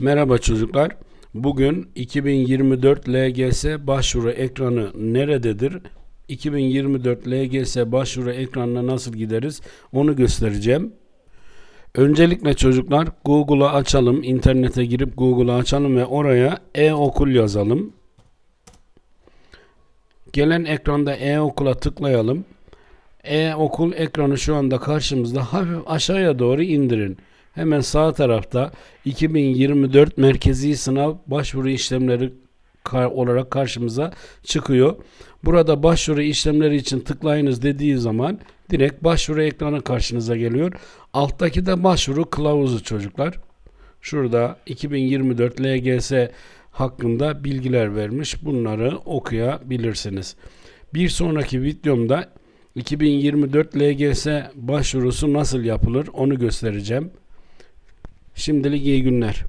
Merhaba çocuklar. Bugün 2024 LGS başvuru ekranı nerededir? 2024 LGS başvuru ekranına nasıl gideriz? Onu göstereceğim. Öncelikle çocuklar Google'a açalım. İnternete girip Google'a açalım ve oraya e-okul yazalım. Gelen ekranda e-okula tıklayalım. E-okul ekranı şu anda karşımızda. Hafif aşağıya doğru indirin. Hemen sağ tarafta 2024 merkezi sınav başvuru işlemleri olarak karşımıza çıkıyor. Burada başvuru işlemleri için tıklayınız dediği zaman direkt başvuru ekranı karşınıza geliyor. Alttaki de başvuru kılavuzu çocuklar. Şurada 2024 LGS hakkında bilgiler vermiş. Bunları okuyabilirsiniz. Bir sonraki videomda 2024 LGS başvurusu nasıl yapılır onu göstereceğim. Şimdilik iyi günler.